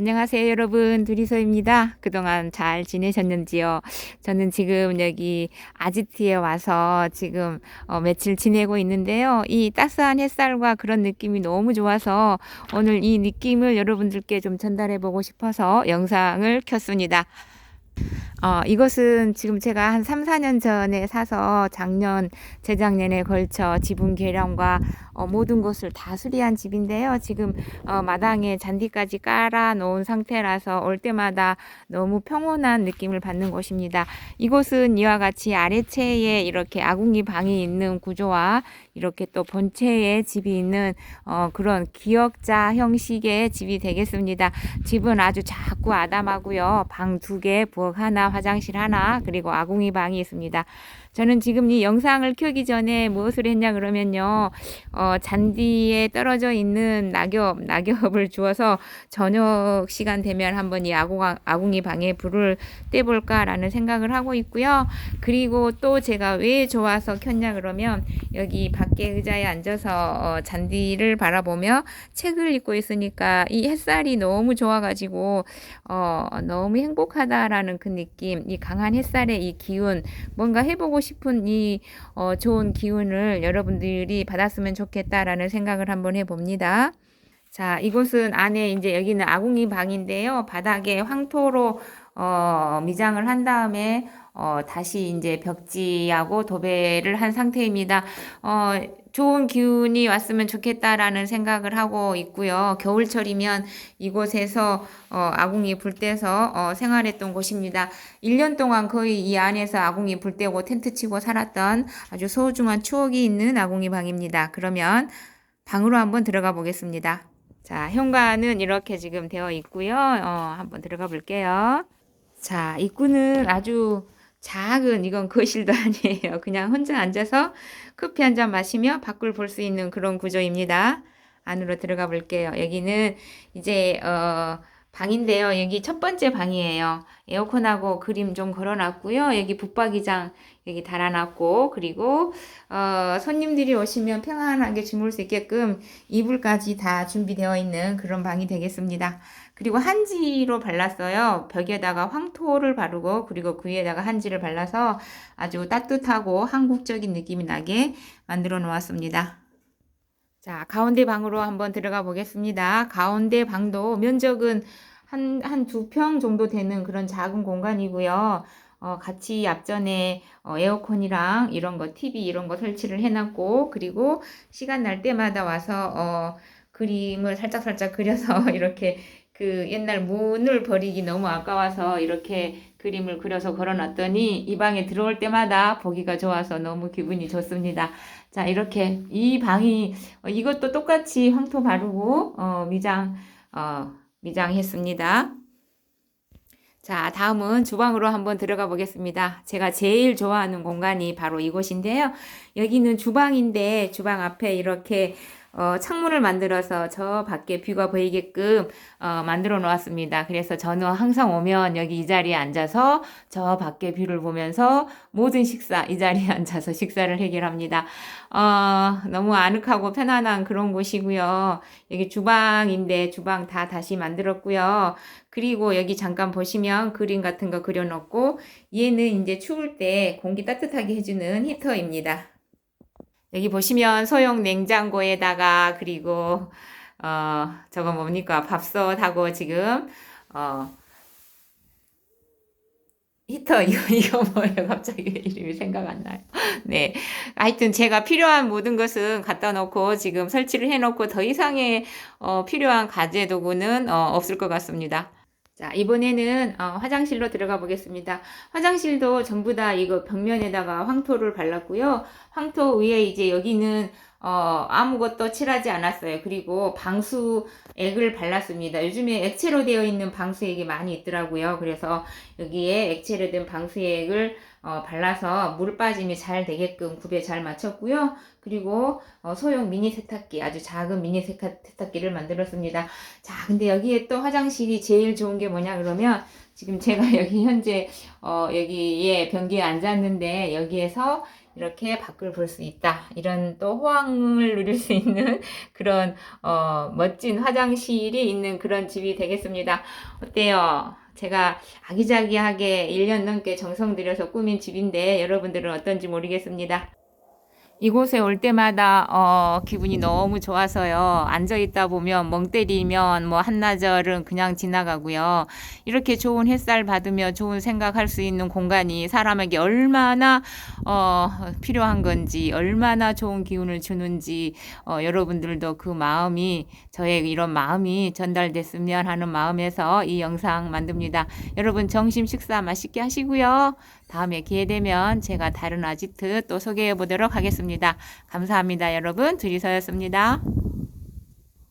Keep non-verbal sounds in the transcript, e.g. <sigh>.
안녕하세요, 여러분. 두리소입니다. 그동안 잘 지내셨는지요? 저는 지금 여기 아지트에 와서 지금 어, 며칠 지내고 있는데요. 이 따스한 햇살과 그런 느낌이 너무 좋아서 오늘 이 느낌을 여러분들께 좀 전달해 보고 싶어서 영상을 켰습니다. 어, 이것은 지금 제가 한 3, 4년 전에 사서 작년, 재작년에 걸쳐 지붕 계량과 어, 모든 것을 다 수리한 집인데요. 지금 어, 마당에 잔디까지 깔아 놓은 상태라서 올 때마다 너무 평온한 느낌을 받는 곳입니다. 이곳은 이와 같이 아래채에 이렇게 아궁이 방이 있는 구조와 이렇게 또 본체에 집이 있는 어, 그런 기역자 형식의 집이 되겠습니다. 집은 아주 작고 아담하고요. 방 두 개, 부엌 하나, 화장실 하나, 그리고 아궁이 방이 있습니다. 저는 지금 이 영상을 켜기 전에 무엇을 했냐 그러면요. 어, 잔디에 떨어져 있는 낙엽, 낙엽을 주워서 저녁 시간 되면 한번 이 아궁, 아궁이 방에 불을 떼볼까라는 생각을 하고 있고요. 그리고 또 제가 왜 좋아서 켰냐 그러면 여기 밖에 의자에 앉아서 어, 잔디를 바라보며 책을 읽고 있으니까 이 햇살이 너무 좋아가지고 어, 너무 행복하다라는 그 느낌, 이 강한 햇살의 이 기운, 뭔가 해보고 싶은 이 어, 좋은 기운을 여러분들이 받았으면 좋겠다라는 생각을 한번 해봅니다. 자, 이곳은 안에 이제 여기는 아궁이 방인데요. 바닥에 황토로 어, 미장을 한 다음에 어, 다시 이제 벽지하고 도배를 한 상태입니다. 어, 좋은 기운이 왔으면 좋겠다라는 생각을 하고 있고요. 겨울철이면 이곳에서 어, 아궁이 불 떼서 어, 생활했던 곳입니다. 1년 동안 거의 이 안에서 아궁이 불 떼고 텐트 치고 살았던 아주 소중한 추억이 있는 아궁이 방입니다. 그러면 방으로 한번 들어가 보겠습니다. 자, 현관은 이렇게 지금 되어 있고요. 어, 한번 들어가 볼게요. 자, 입구는 아주 작은 이건 거실도 <laughs> 아니에요. 그냥 혼자 앉아서 커피 한 잔 마시며 밖을 볼 수 있는 그런 구조입니다. 안으로 들어가 볼게요. 여기는 이제 어 방인데요. 여기 첫 번째 방이에요. 에어컨하고 그림 좀 걸어놨고요. 여기 붙박이장 여기 달아놨고 그리고 어 손님들이 오시면 편안하게 주무를 수 있게끔 이불까지 다 준비되어 있는 그런 방이 되겠습니다. 그리고 한지로 발랐어요. 벽에다가 황토를 바르고 그리고 그 위에다가 한지를 발라서 아주 따뜻하고 한국적인 느낌이 나게 만들어 놓았습니다. 자, 가운데 방으로 한번 들어가 보겠습니다. 가운데 방도 면적은 한, 한 두 평 정도 되는 그런 작은 공간이고요. 어, 같이 앞전에 어, 에어컨이랑 이런 거, TV 이런 거 설치를 해놨고, 그리고 시간 날 때마다 와서 어, 그림을 살짝살짝 그려서 <laughs> 이렇게 그 옛날 문을 버리기 너무 아까워서 이렇게 그림을 그려서 걸어놨더니 이 방에 들어올 때마다 보기가 좋아서 너무 기분이 좋습니다. 자, 이렇게 이 방이 어, 이것도 똑같이 황토 바르고 어, 미장 어, 미장했습니다. 자, 다음은 주방으로 한번 들어가 보겠습니다. 제가 제일 좋아하는 공간이 바로 이곳인데요. 여기는 주방인데 주방 앞에 이렇게 어, 창문을 만들어서 저 밖에 뷰가 보이게끔 어, 만들어 놓았습니다. 그래서 저는 항상 오면 여기 이 자리에 앉아서 저 밖에 뷰를 보면서 모든 식사 이 자리에 <laughs> 앉아서 식사를 해결합니다. 어, 너무 아늑하고 편안한 그런 곳이고요. 여기 주방인데 주방 다 다시 만들었고요. 그리고 여기 잠깐 보시면 그림 같은 거 그려놓고 얘는 이제 추울 때 공기 따뜻하게 해주는 히터입니다. 여기 보시면 소형 냉장고에다가 그리고 어 저거 뭡니까? 밥솥하고 지금 어 히터 <laughs> 이거 이거 뭐예요? 갑자기 이름이 생각 안 나요? <laughs> 네. 하여튼 제가 필요한 모든 것은 갖다 놓고 지금 설치를 해 놓고 더 이상의 어 필요한 가재 도구는 어 없을 것 같습니다 자, 이번에는 어, 화장실로 들어가 보겠습니다. 화장실도 전부 다 이거 벽면에다가 황토를 발랐고요. 황토 위에 이제 여기는 어, 아무것도 칠하지 않았어요. 그리고 방수액을 발랐습니다. 요즘에 액체로 되어 있는 방수액이 많이 있더라고요. 그래서 여기에 액체로 된 방수액을 어, 발라서 물 빠짐이 잘 되게끔 굽에 잘 맞췄고요. 그리고 어, 소형 미니 세탁기, 아주 작은 미니 세탁, 세탁기를 만들었습니다. 자, 근데 여기에 또 화장실이 제일 좋은 게 뭐냐 그러면 지금 제가 <laughs> 여기 현재 어, 여기에 변기에 앉았는데 여기에서 이렇게 밖을 볼 수 있다. 이런 또 호황을 누릴 수 있는 <laughs> 그런 어, 멋진 화장실이 있는 그런 집이 되겠습니다. 어때요? 제가 아기자기하게 1년 넘게 정성 들여서 꾸민 집인데 여러분들은 어떤지 모르겠습니다. 이곳에 올 때마다 어, 기분이 너무 좋아서요. 앉아 있다 보면 멍 때리면 뭐 한나절은 그냥 지나가고요. 이렇게 좋은 햇살 받으며 좋은 생각할 수 있는 공간이 사람에게 얼마나 어, 필요한 건지, 얼마나 좋은 기운을 주는지 어, 여러분들도 그 마음이 저의 이런 마음이 전달됐으면 하는 마음에서 이 영상 만듭니다. 여러분 점심 식사 맛있게 하시고요. 다음에 기회 되면 제가 다른 아지트 또 소개해 보도록 하겠습니다. 감사합니다, 여러분. 둘이서였습니다.